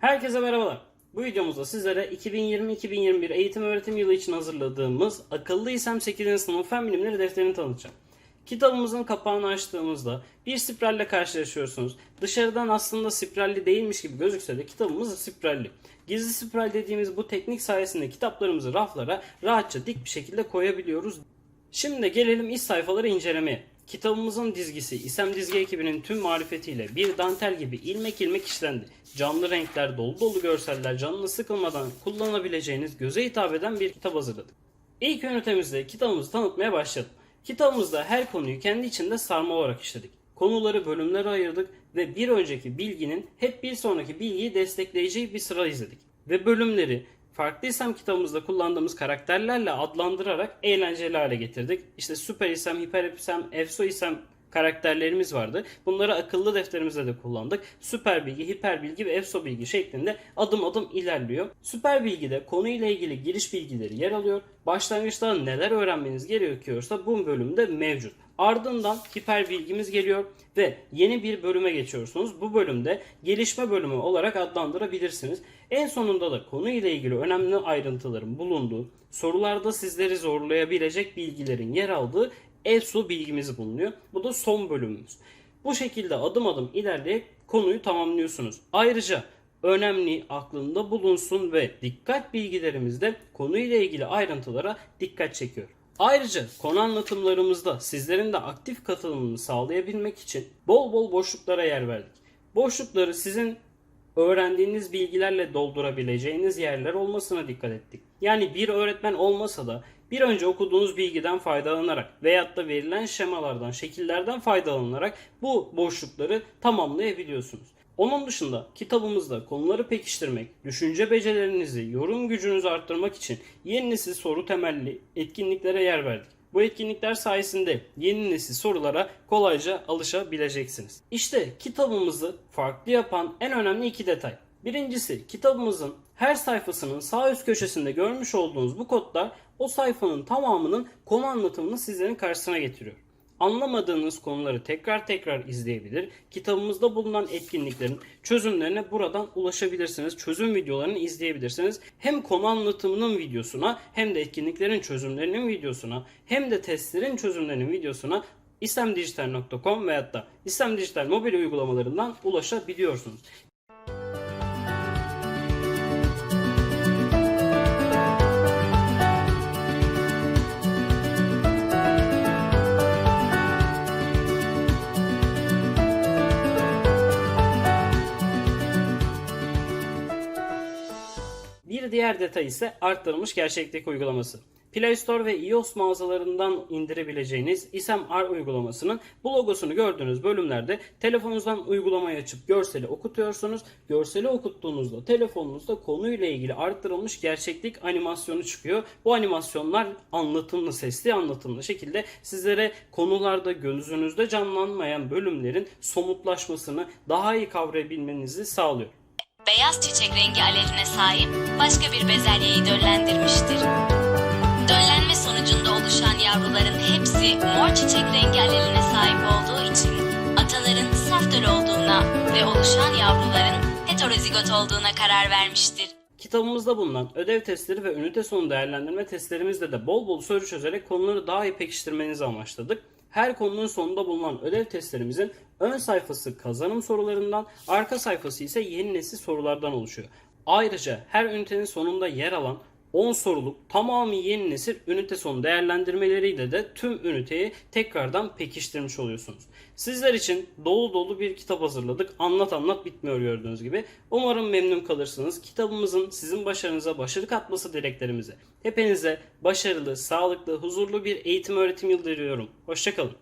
Herkese merhabalar. Bu videomuzda sizlere 2020-2021 eğitim öğretim yılı için hazırladığımız Akıllı İSEM 8. sınıf fen bilimleri defterini tanıtacağım. Kitabımızın kapağını açtığımızda bir spiralle karşılaşıyorsunuz. Dışarıdan aslında spiralli değilmiş gibi gözükse de kitabımız spiralli. Gizli spiral dediğimiz bu teknik sayesinde kitaplarımızı raflara rahatça dik bir şekilde koyabiliyoruz. Şimdi gelelim iç sayfaları incelemeye. Kitabımızın dizgisi İSEM Dizgi ekibinin tüm marifetiyle bir dantel gibi ilmek ilmek işlendi. Canlı renkler, dolu dolu görseller, canını sıkılmadan kullanabileceğiniz, göze hitap eden bir kitap hazırladık. İlk ünitemizde kitabımızı tanıtmaya başladım. Kitabımızda her konuyu kendi içinde sarma olarak işledik. Konuları bölümlere ayırdık ve bir önceki bilginin hep bir sonraki bilgiyi destekleyeceği bir sıra izledik. Ve bölümleri farklı İSEM kitabımızda kullandığımız karakterlerle adlandırarak eğlenceli hale getirdik. İşte Süper İSEM, Hiper İSEM, Efso İSEM karakterlerimiz vardı. Bunları akıllı defterimizde de kullandık. Süper bilgi, hiper bilgi ve efso bilgi şeklinde adım adım ilerliyor. Süper bilgide konuyla ilgili giriş bilgileri yer alıyor. Başlangıçta neler öğrenmeniz gerekiyorsa bu bölümde mevcut. Ardından hiper bilgimiz geliyor ve yeni bir bölüme geçiyorsunuz. Bu bölümde gelişme bölümü olarak adlandırabilirsiniz. En sonunda da konuyla ilgili önemli ayrıntıların bulunduğu, sorularda sizleri zorlayabilecek bilgilerin yer aldığı ESO bilgimiz bulunuyor. Bu da son bölümümüz. Bu şekilde adım adım ilerleyip konuyu tamamlıyorsunuz. Ayrıca önemli aklında bulunsun ve dikkat bilgilerimizde konuyla ilgili ayrıntılara dikkat çekiyor. Ayrıca konu anlatımlarımızda sizlerin de aktif katılımını sağlayabilmek için bol bol boşluklara yer verdik. Boşlukları sizin öğrendiğiniz bilgilerle doldurabileceğiniz yerler olmasına dikkat ettik. Yani bir öğretmen olmasa da bir önce okuduğunuz bilgiden faydalanarak veyahut da verilen şemalardan, şekillerden faydalanarak bu boşlukları tamamlayabiliyorsunuz. Onun dışında kitabımızda konuları pekiştirmek, düşünce becerilerinizi, yorum gücünüzü arttırmak için yeni soru temelli etkinliklere yer verdik. Bu etkinlikler sayesinde yeni nesil sorulara kolayca alışabileceksiniz. İşte kitabımızı farklı yapan en önemli iki detay. Birincisi kitabımızın her sayfasının sağ üst köşesinde görmüş olduğunuz bu kodlar o sayfanın tamamının konu anlatımını sizlerin karşısına getiriyor. Anlamadığınız konuları tekrar tekrar izleyebilir. Kitabımızda bulunan etkinliklerin çözümlerine buradan ulaşabilirsiniz. Çözüm videolarını izleyebilirsiniz. Hem konu anlatımının videosuna hem de etkinliklerin çözümlerinin videosuna hem de testlerin çözümlerinin videosuna istemdijital.com veyahut da İstem mobil uygulamalarından ulaşabiliyorsunuz. Bir diğer detay ise arttırılmış gerçeklik uygulaması. Play Store ve iOS mağazalarından indirebileceğiniz ISEM-R uygulamasının bu logosunu gördüğünüz bölümlerde telefonunuzdan uygulamayı açıp görseli okutuyorsunuz. Görseli okuttuğunuzda telefonunuzda konuyla ilgili arttırılmış gerçeklik animasyonu çıkıyor. Bu animasyonlar anlatımlı, sesli anlatımlı şekilde sizlere konularda gözünüzde canlanmayan bölümlerin somutlaşmasını daha iyi kavrayabilmenizi sağlıyor. Beyaz çiçek rengi aleline sahip başka bir bezelyeyi döllendirmiştir. Döllenme sonucunda oluşan yavruların hepsi mor çiçek rengi aleline sahip olduğu için ataların saf döl olduğuna ve oluşan yavruların heterozigot olduğuna karar vermiştir. Kitabımızda bulunan ödev testleri ve ünite sonu değerlendirme testlerimizde de bol bol soru çözerek konuları daha iyi pekiştirmenizi amaçladık. Her konunun sonunda bulunan ödev testlerimizin ön sayfası kazanım sorularından, arka sayfası ise yeni nesil sorulardan oluşuyor. Ayrıca her ünitenin sonunda yer alan 10 soruluk tamamı yeni nesil ünite sonu değerlendirmeleriyle de tüm üniteyi tekrardan pekiştirmiş oluyorsunuz. Sizler için dolu dolu bir kitap hazırladık. Anlat anlat bitmiyor gördüğünüz gibi. Umarım memnun kalırsınız. Kitabımızın sizin başarınıza başarı katması dileklerimize. Hepinize başarılı, sağlıklı, huzurlu bir eğitim öğretim yılı diliyorum. Hoşçakalın.